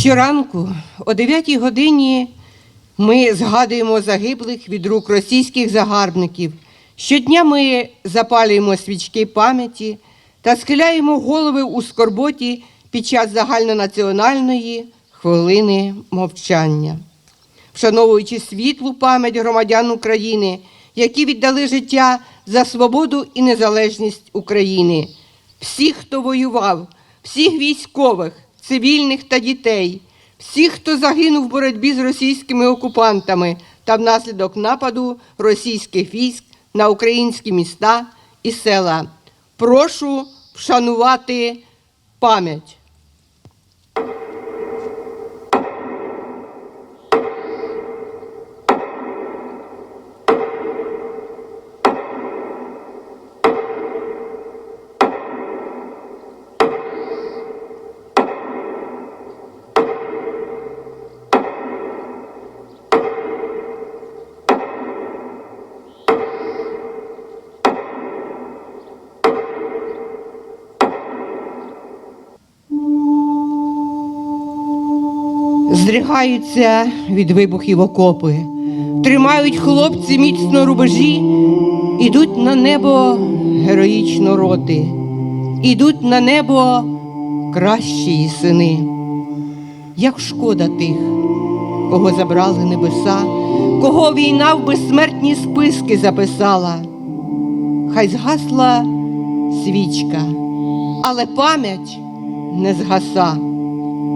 Щоранку о 9 годині ми згадуємо загиблих від рук російських загарбників. Щодня ми запалюємо свічки пам'яті та схиляємо голови у скорботі під час загальнонаціональної хвилини мовчання, вшановуючи світлу пам'ять громадян України, які віддали життя за свободу і незалежність України, всіх, хто воював, всіх військових, цивільних та дітей, всіх, хто загинув в боротьбі з російськими окупантами та внаслідок нападу російських військ на українські міста і села. Прошу вшанувати пам'ять. Здригаються від вибухів окопи, тримають хлопці міцно рубежі, ідуть на небо героїчно роти, ідуть на небо кращі сини. Як шкода тих, кого забрали небеса, кого війна в безсмертні списки записала. Хай згасла свічка, але пам'ять не згаса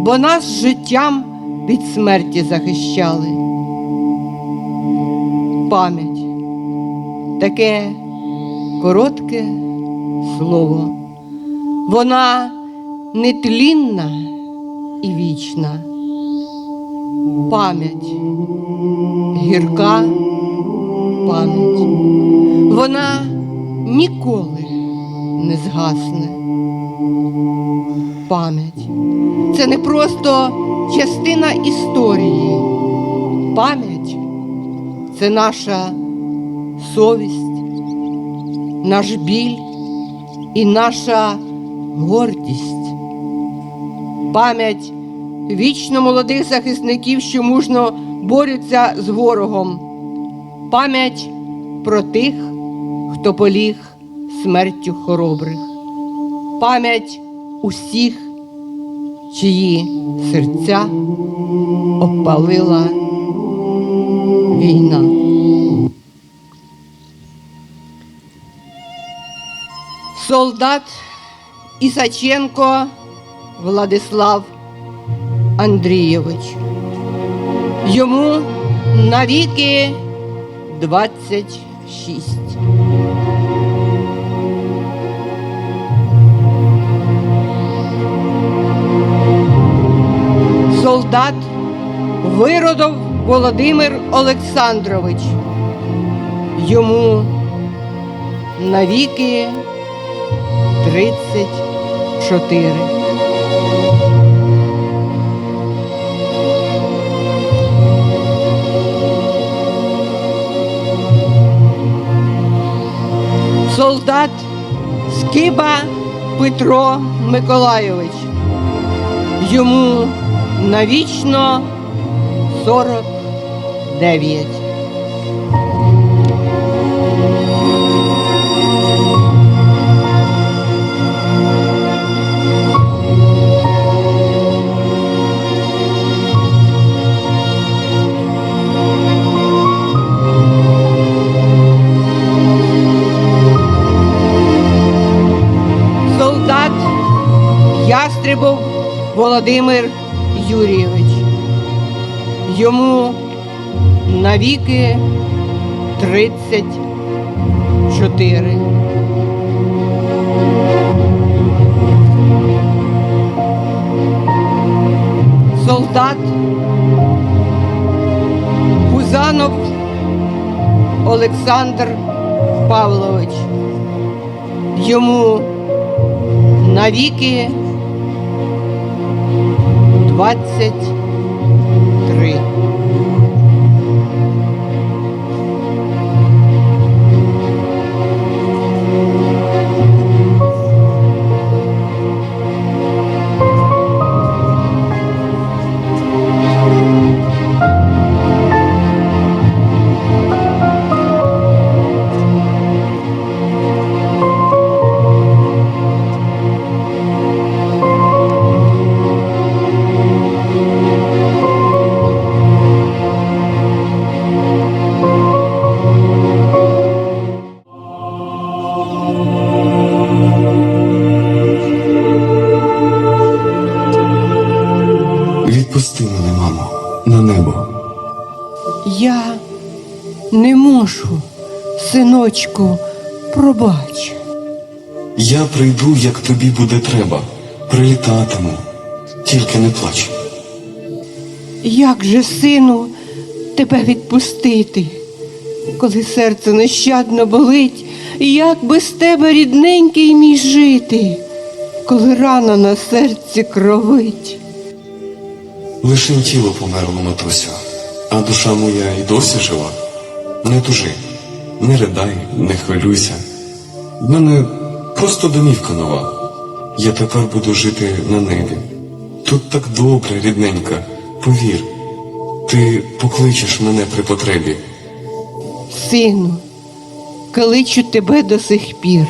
бо нас життям від смерті захищали. Пам'ять. Таке коротке слово, вона нетлінна і вічна. Пам'ять, гірка пам'ять, вона ніколи не згасне пам'ять. Це не просто частина історії. Пам'ять це наша совість, наш біль і наша гордість. Пам'ять вічно молодих захисників, що мужно борються з ворогом. Пам'ять про тих, хто поліг смертю хоробрих. Пам'ять усіх, чиї серця обпалила війна. Солдат Ісаченко Владислав Андрійович. Йому навіки 26. Солдат Виродов Володимир Олександрович. Йому навіки 34. Солдат Скиба Петро Миколайович. Йому навічно 49. Солдат Ястребов Володимир Юрійович. Йому навіки 34. Солдат Пузанов Олександр Павлович. Йому навіки 23. Синочку, пробач. Я прийду, як тобі буде треба. Прилітатиму. Тільки не плач. Як же, сину, тебе відпустити, коли серце нещадно болить, як без тебе рідненький мій жити, коли рана на серці кровить. Лишень тіло померло, матусю, а душа моя й досі жива. Не тужи, не ридай, не хвилюйся. В мене просто домівка нова. Я тепер буду жити на небі. Тут так добре, рідненька, повір. Ти покличеш мене при потребі. Сину, кличу тебе до сих пір.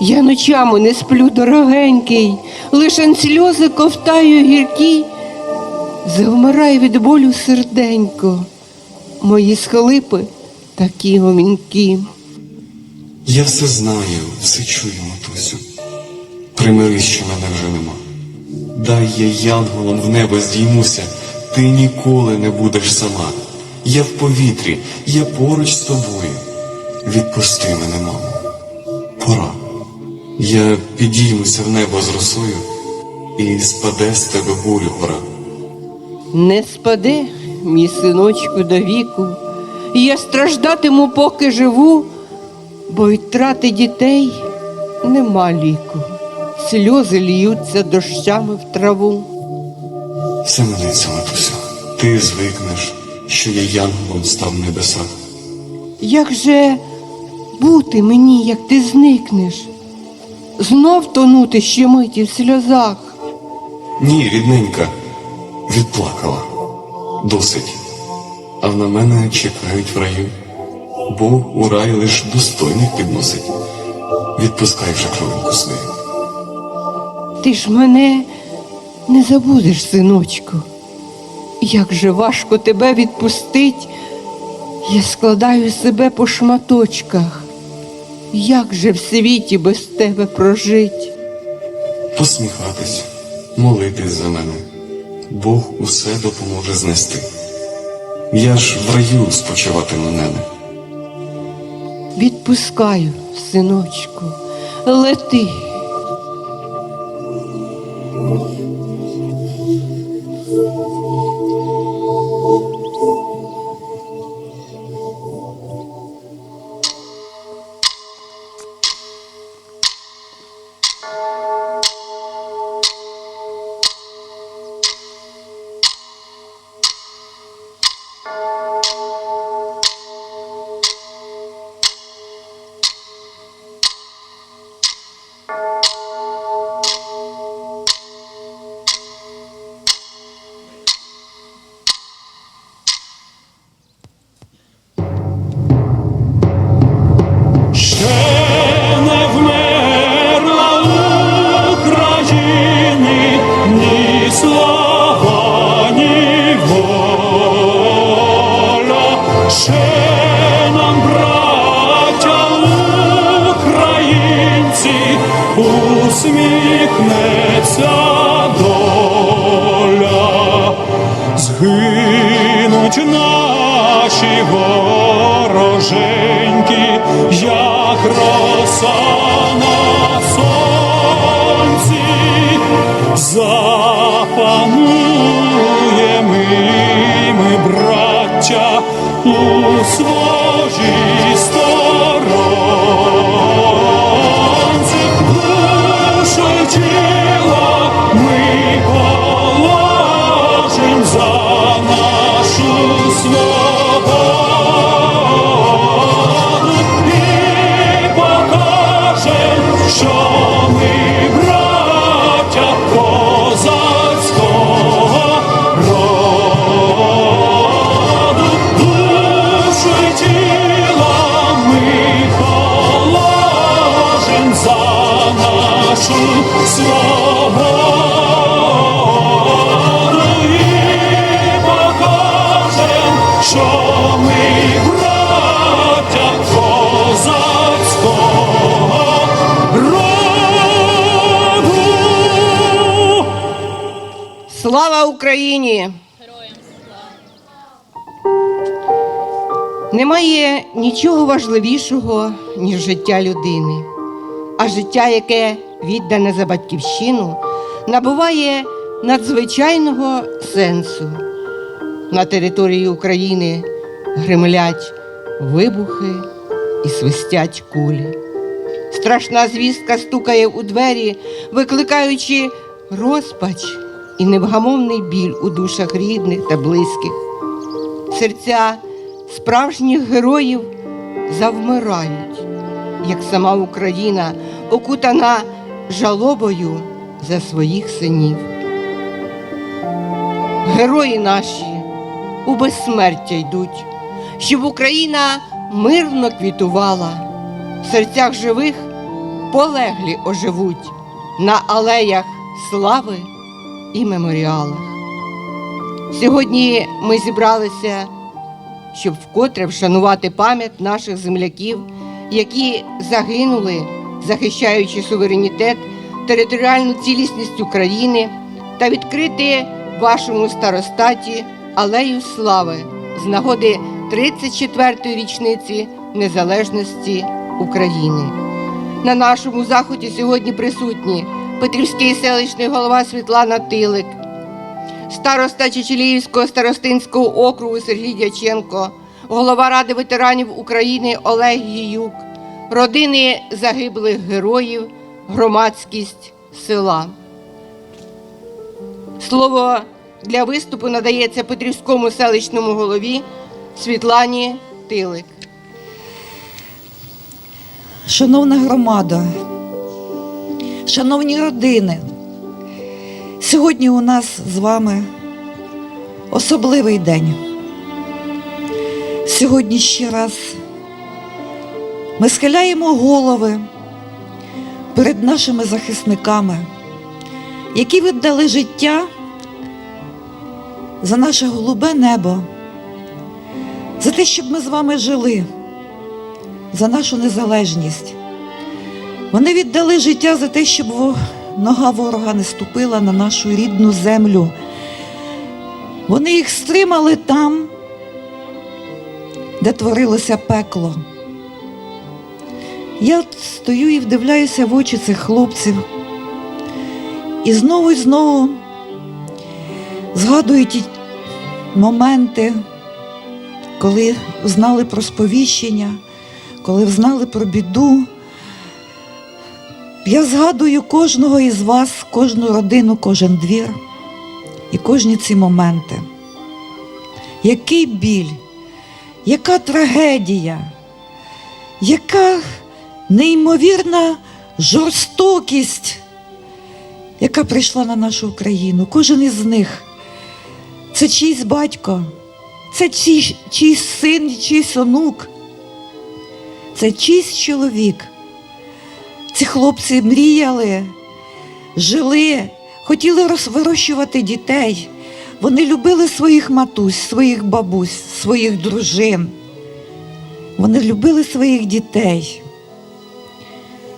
Я ночами не сплю, дорогенький, лишень сльози ковтаю гіркі, завмирай від болю серденько, мої схлипи такі гомінкі. Я все знаю, все чую, матусю. Примирись, що мене вже нема. Дай я янголом в небо здіймуся, ти ніколи не будеш сама. Я в повітрі, я поруч з тобою. Відпусти мене, мамо. Пора. Я підіймуся в небо з росою, і спаде з тебе болю гора. Не спаде, мій синочку, до віку, я страждатиму, поки живу, бо й трати дітей нема ліку. Сльози льються дощами в траву. Все минеться, матусю. Ти звикнеш, що я янголом став в небесах. Як же бути мені, як ти зникнеш? Знов тонути ще миті в сльозах. Ні, рідненька, відплакала. Досить. А на мене чекають в раю. Бог у рай лиш достойних підносить. Відпускай вже кровинку свою. Ти ж мене не забудеш, синочку. Як же важко тебе відпустить, я складаю себе по шматочках. Як же в світі без тебе прожить? Посміхатись, молитись за мене. Бог усе допоможе знести. Я ж в раю спочиватиму мене. Відпускаю, синочку, лети. Згинуть наші вороженьки, як роса на сонці, запануємо ми, браття, у свої сторонці, нашу Слава Україні! Немає нічого важливішого, ніж життя людини, а життя, яке віддане за батьківщину, набуває надзвичайного сенсу. На території України гримлять вибухи і свистять кулі. Страшна звістка стукає у двері, викликаючи розпач і невгамовний біль у душах рідних та близьких. Серця справжніх героїв завмирають, як сама Україна, окутана жалобою за своїх синів. Герої наші у безсмертя йдуть, щоб Україна мирно квітувала, в серцях живих полеглі оживуть на алеях слави і меморіалах. Сьогодні ми зібралися, щоб вкотре вшанувати пам'ять наших земляків, які загинули, захищаючи суверенітет, територіальну цілісність України та відкрити вашому старостаті алею слави з нагоди 34-ї річниці незалежності України. На нашому заході сьогодні присутні Петрівський селищний голова Світлана Тилик, староста Чечеліївського старостинського округу Сергій Дяченко, голова Ради ветеранів України Олег Гіюк, родини загиблих героїв, громадськість села. Слово для виступу надається Петрівському селищному голові Світлані Тилик. Шановна громада, шановні родини, сьогодні у нас з вами особливий день. Сьогодні ще раз ми схиляємо голови перед нашими захисниками, які віддали життя за наше голубе небо, за те, щоб ми з вами жили за нашу незалежність. Вони віддали життя за те, щоб нога ворога не ступила на нашу рідну землю. Вони їх стримали там, де творилося пекло. Я стою і вдивляюся в очі цих хлопців. І знову і знову згадую ті моменти, коли знали про сповіщення, коли знали про біду. Я згадую кожного із вас, кожну родину, кожен двір і кожні ці моменти. Який біль, яка трагедія, яка неймовірна жорстокість, яка прийшла на нашу Україну. Кожен із них це чийсь батько, це чий, чийсь син, чийсь онук, це чийсь чоловік. Ці хлопці мріяли, жили, хотіли вирощувати дітей. Вони любили своїх матусь, своїх бабусь, своїх дружин. Вони любили своїх дітей.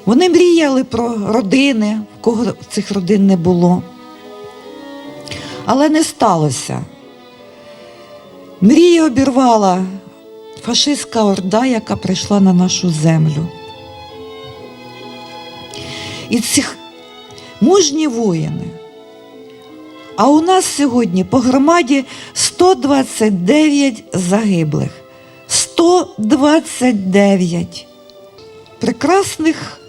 Вони мріяли про родини, в кого цих родин не було. Але не сталося. Мрії обірвала фашистська орда, яка прийшла на нашу землю. І ці мужні воїни. А у нас сьогодні по громаді 129 загиблих. 129 прекрасних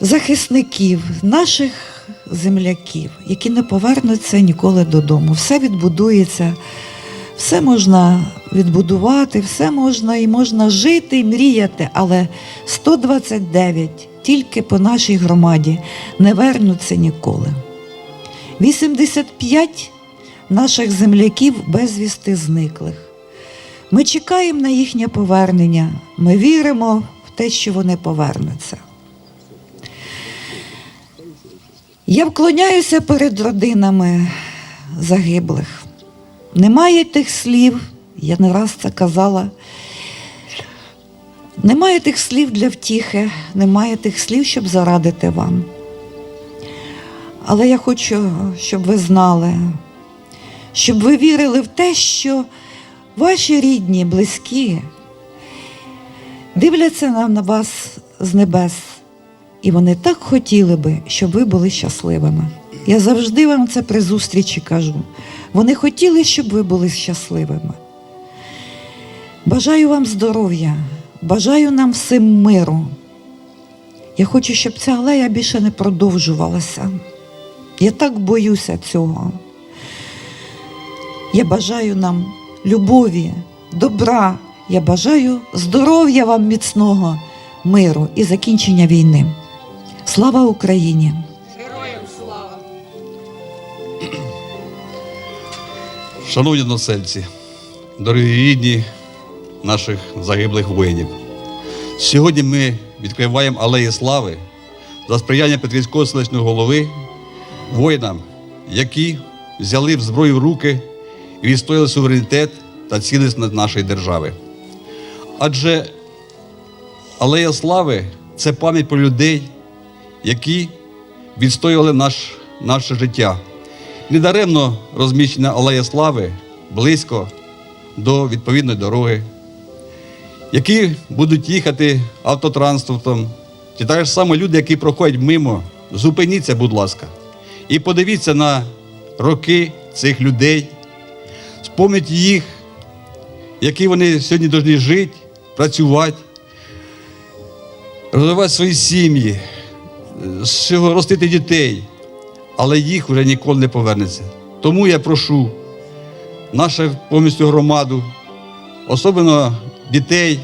захисників, наших земляків, які не повернуться ніколи додому. Все відбудується, все можна відбудувати, все можна і можна жити і мріяти, але 129 тільки по нашій громаді не вернуться ніколи. 85 наших земляків безвісти зниклих. Ми чекаємо на їхнє повернення. Ми віримо в те, що вони повернуться. Я вклоняюся перед родинами загиблих. Немає тих слів, я не раз це казала. Немає тих слів для втіхи, немає тих слів, щоб зарадити вам. Але я хочу, щоб ви знали, щоб ви вірили в те, що ваші рідні, близькі дивляться на, на вас з небес, і вони так хотіли би, щоб ви були щасливими. Я завжди вам це при зустрічі кажу. Вони хотіли, щоб ви були щасливими. Бажаю вам здоров'я, бажаю нам всім миру. Я хочу, щоб ця алея більше не продовжувалася. Я так боюся цього. Я бажаю нам любові, добра. Я бажаю здоров'я вам міцного, миру і закінчення війни. Слава Україні! Героям слава! Шановні односельці, дорогі рідні наших загиблих воїнів. Сьогодні ми відкриваємо алеї слави за сприяння Петрівського селищного голови воїнам, які взяли в зброю в руки і відстояли суверенітет та цілісність нашої держави. Адже алея слави це пам'ять про людей, які відстоювали наш, наше життя. Недаремно розміщена алея слави близько до відповідної дороги, які будуть їхати автотранспортом, ті так само люди, які проходять мимо, зупиніться, будь ласка, і подивіться на роки цих людей, спомніть їх, які вони сьогодні повинні жити, працювати, розвивати свої сім'ї, ростити дітей. Але їх вже ніколи не повернеться. Тому я прошу нашу повністю громаду, особливо дітей,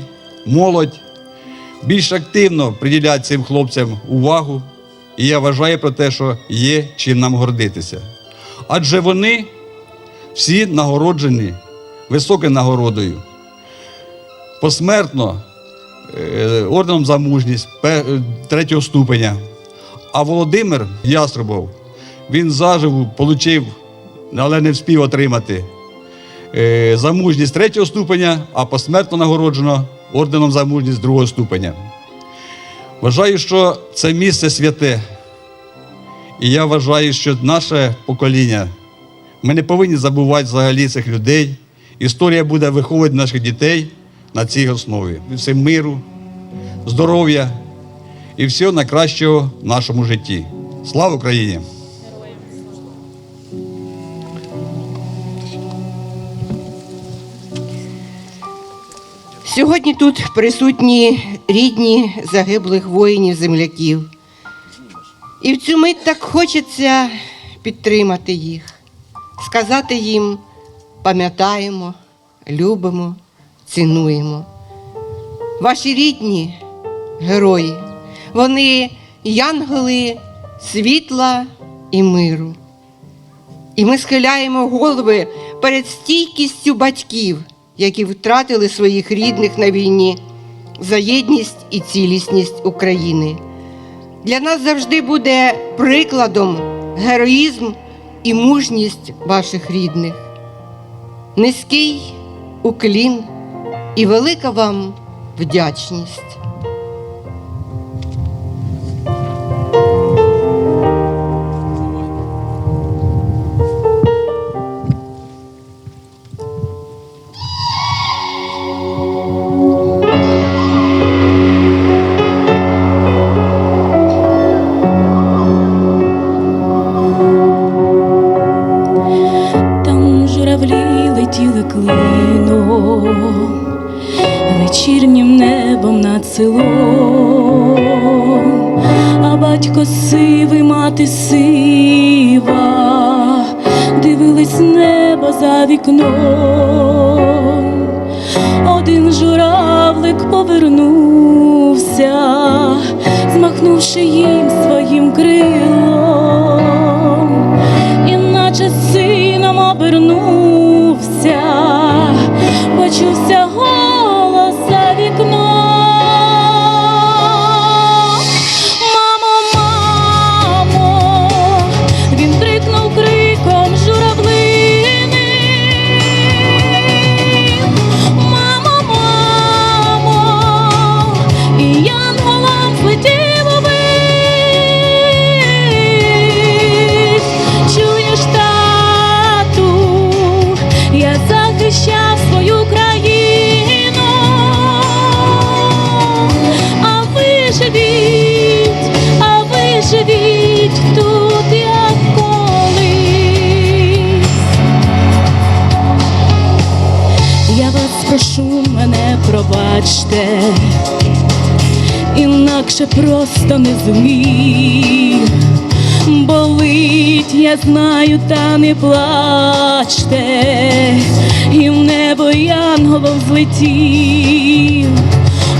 молодь, більш активно приділяти цим хлопцям увагу. І я вважаю про те, що є чим нам гордитися. Адже вони всі нагороджені високою нагородою. Посмертно е, орденом за мужність е, третього ступеня. А Володимир Ястребов, він заживу отримав, але не встиг отримати за мужність третього ступеня, а посмертно нагороджено орденом за мужність другого ступеня. Вважаю, що це місце святе. І я вважаю, що наше покоління, ми не повинні забувати взагалі цих людей. Історія буде виховувати наших дітей на цій основі. Всім миру, здоров'я і всього найкращого в нашому житті. Слава Україні! Сьогодні тут присутні рідні загиблих воїнів-земляків. І в цю мить так хочеться підтримати їх, сказати їм пам'ятаємо, любимо, цінуємо. Ваші рідні герої, вони янголи світла і миру. І ми схиляємо голови перед стійкістю батьків, які втратили своїх рідних на війні за єдність і цілісність України. Для нас завжди буде прикладом героїзм і мужність ваших рідних. Низький уклін і велика вам вдячність. Небо за вікном. Один журавлик повернувся, змахнувши їм своїм крилом, пробачте, інакше просто не зумів. Болить, я знаю, та не плачте, і в небо янголов злетів,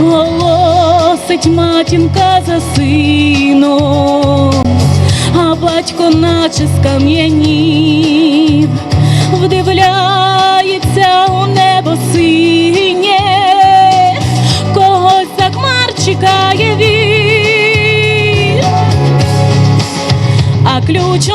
голосить матінка за сином, а батько наче скам'янів, вдивляється у небо синє, чекає він. А ключ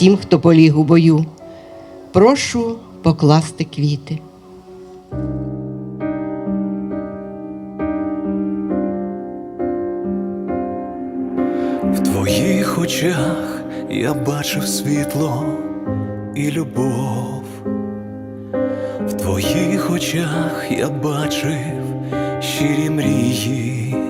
усім, хто поліг у бою. Прошу покласти квіти. В твоїх очах я бачив світло і любов. В твоїх очах я бачив щирі мрії.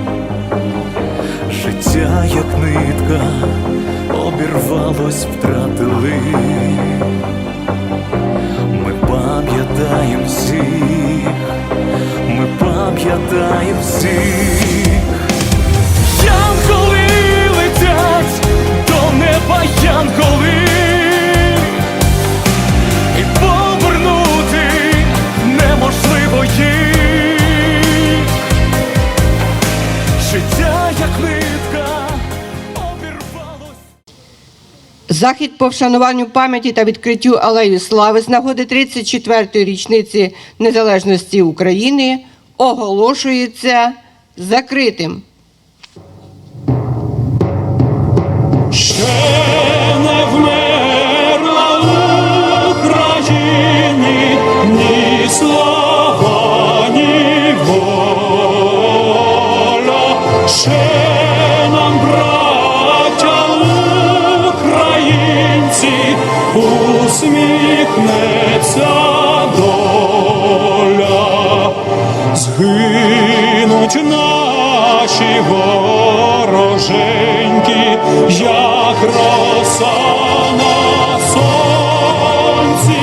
Життя, як нитка, обірвалось, втратили. Ми пам'ятаємо всіх, ми пам'ятаємо всіх. Захід по вшануванню пам'яті та відкриттю алеї слави з нагоди 34-ї річниці незалежності України оголошується закритим. Усміхнеться доля. Згинуть наші вороженьки, як роса на сонці,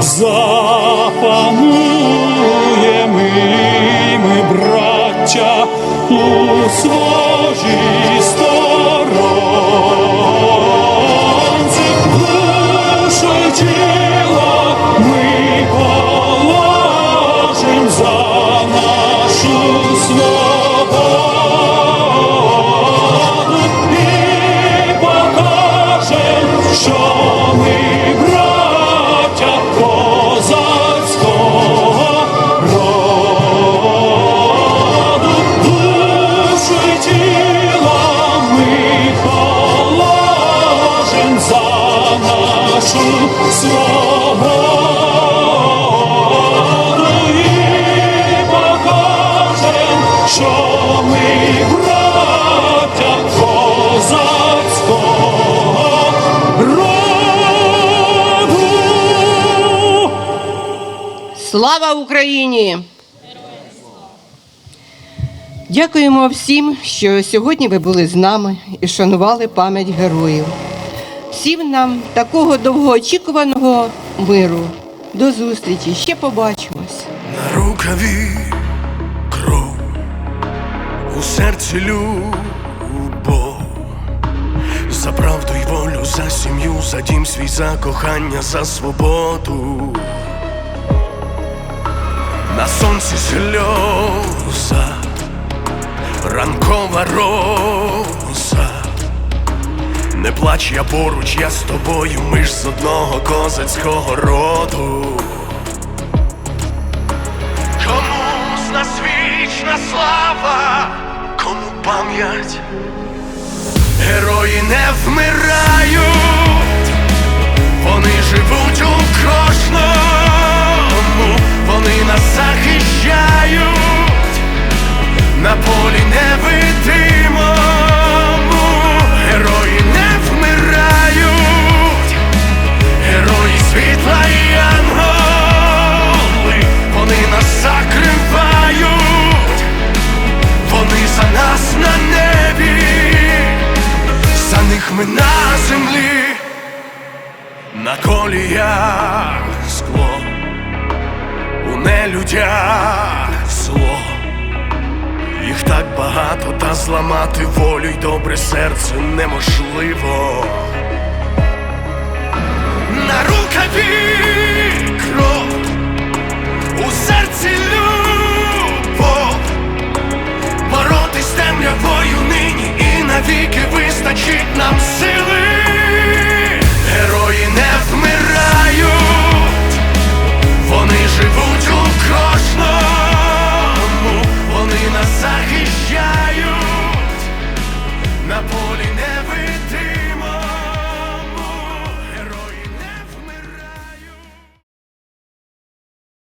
запануємо ми, браття, у своїй Слава Україні! Дякуємо всім, що сьогодні ви були з нами і шанували пам'ять героїв. Всім нам такого довгоочікуваного миру. До зустрічі, ще побачимось. На рукаві кров, у серці любов, за правду й волю, за сім'ю, за дім свій, за кохання, за свободу. На сонці сльоза, ранкова роза. Не плач, я поруч, я з тобою, ми ж з одного козацького роду. Кому з нас вічна слава, кому пам'ять, герої не вмирають, вони живуть у кожному, вони нас захищають. На полі невидимому, герої не вмирають, герої світла і янголи, вони нас закривають, вони за нас на небі, за них ми на землі, на коліях не нелюдя зло, їх так багато, та зламати волю й добре серце неможливо. На рукаві кров у серці любов, боротись темрявою нині і навіки вистачить нам сили, герої не вмирають. Вони живуть у кожному, вони нас захищають на полі.